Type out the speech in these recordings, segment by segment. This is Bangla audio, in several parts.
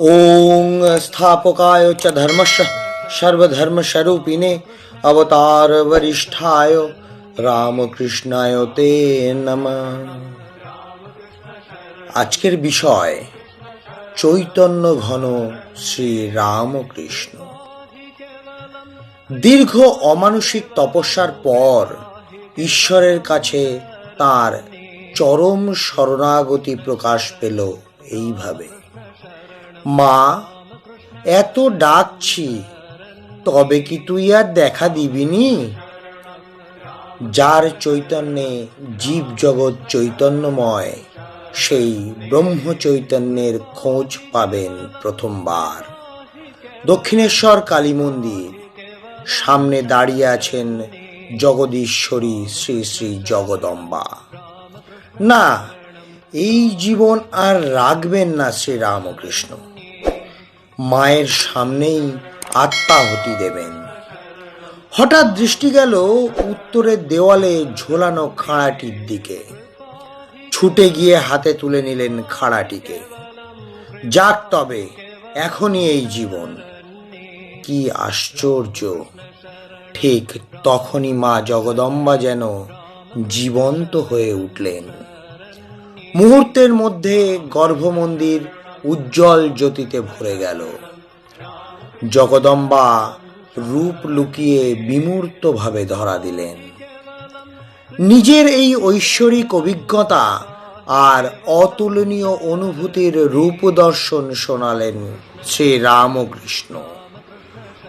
ওং স্থাপকায় চ ধর্মশ সর্বধর্মস্বরূপিণে অবতার বরিষ্ঠায় রামকৃষ্ণায় তে নম আজকের বিষয়, চৈতন্য ঘন শ্রী রামকৃষ্ণ। দীর্ঘ অমানসিক তপস্যার পর ঈশ্বরের কাছে তার চরম শরণাগতি প্রকাশ পেল এইভাবে। মা, এত ডাকছি, তবে কি তুই আর দেখা দিবিনি যার চৈতন্যে জীব জগৎ চৈতন্যময়, সেই ব্রহ্ম চৈতন্যের খোঁজ পাবেন প্রথমবার। দক্ষিণেশ্বর কালী মন্দির, সামনে দাঁড়িয়ে আছেন জগদীশ্বরী শ্রী শ্রী জগদম্বা। না, এই জীবন আর রাখবেন না শ্রী রামকৃষ্ণ। মায়ের সামনেই আত্মাহুতি দেবেন। হঠাৎ দৃষ্টি গেল উত্তরের দেওয়ালে ঝোলানো খাঁড়াটির দিকে। ছুটে গিয়ে হাতে তুলে নিলেন খাঁড়াটিকে। যাক তবে, এখনই এই জীবন। কি আশ্চর্য! ঠিক তখনই মা জগদম্বা যেন জীবন্ত হয়ে উঠলেন। মুহূর্তের মধ্যে গর্ভমন্দির উজ্জ্বল জ্যোতিতে ভরে গেল। জগদম্বা রূপ লুকিয়ে বিমূর্তভাবে ধরা দিলেন। নিজের এই ঐশ্বরিক অভিজ্ঞতা আর অতুলনীয় অনুভূতির রূপ দর্শন শোনালেন শ্রী রামকৃষ্ণ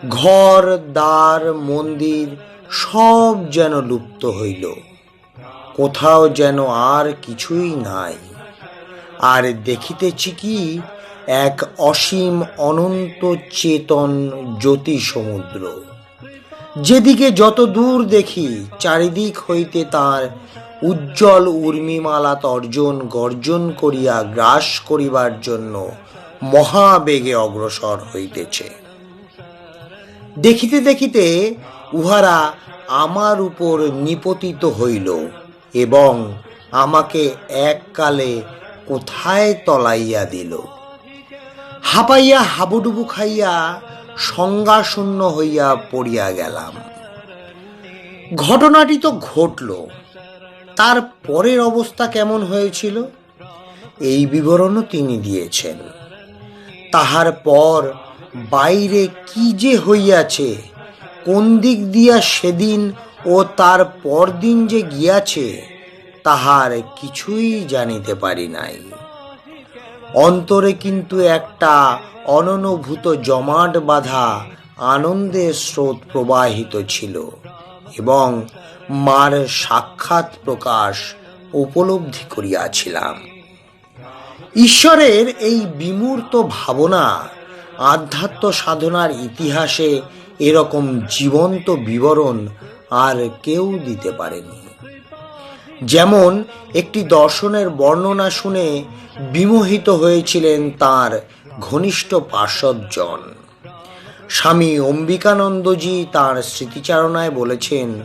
ঘর, দ্বার, মন্দির সব যেন লুপ্ত হইল। কোথাও যেন আর কিছুই নাই। আর দেখিতেছি কি, এক অসীম অনন্ত চেতন জ্যোতি সমুদ্র যেদিকে যত দূর দেখি, চারিদিক হইতে তার উজ্জ্বল উর্মিমালা তর্জন গর্জন করিয়া গ্রাস করিবার জন্য মহাবেগে অগ্রসর হইতেছে। দেখিতে দেখিতে উহারা আমার উপর নিপতিত হইল এবং আমাকে এককালে কোথায় তলাইয়া দিল? হাঁপাইয়া হাবুডুবু খাইয়া সংজ্ঞাশূন্য হইয়া পড়িয়া গেলাম। ঘটনাটি তো ঘটল। তার পরের অবস্থা কেমন হয়েছিল? এই বিবরণও তিনি দিয়েছেন। তাহার পর বাইরে কি যে হইয়াছে, কোন দিক দিয়া সেদিন ও তার পরদিন যে গিয়াছে তাহার কিছুই জানিতে পারি নাই। অন্তরে কিন্তু একটা অননুভূত জমাট বাঁধা আনন্দের স্রোত প্রবাহিত ছিল এবং মার সাক্ষাৎ প্রকাশ উপলব্ধি করিয়াছিলাম। ঈশ্বরের এই বিমূর্ত ভাবনা আধ্যাত্ম সাধনার ইতিহাসে এরকম জীবন্ত বিবরণ আর কেউ দিতে পারেনি। যেমন একটি দর্শনের বর্ণনা শুনে বিমোহিত হয়েছিলেন তার ঘনিষ্ঠ পার্শ্বজন। স্বামী অম্বিকানন্দজি তার স্মৃতিচারণায় বলেছেন,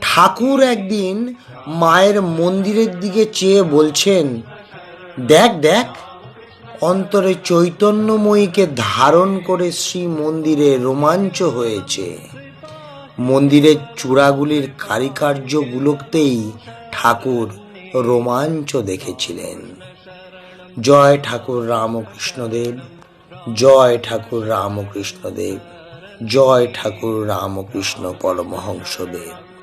ঠাকুর একদিন মায়ের মন্দিরের দিকে চেয়ে বলছেন, দেখ দেখ, অন্তরে চৈতন্যময়ীকে ধারণ করে শ্রী মন্দিরে রোমাঞ্চ হয়েছে। মন্দিরের চূড়াগুলির কারিকার্যগুলোতেই ঠাকুর রোমাঞ্চ দেখেছিলেন। জয় ঠাকুর রামকৃষ্ণদেব, জয় ঠাকুর রামকৃষ্ণদেব, জয় ঠাকুর রামকৃষ্ণ পরমহংসদেব।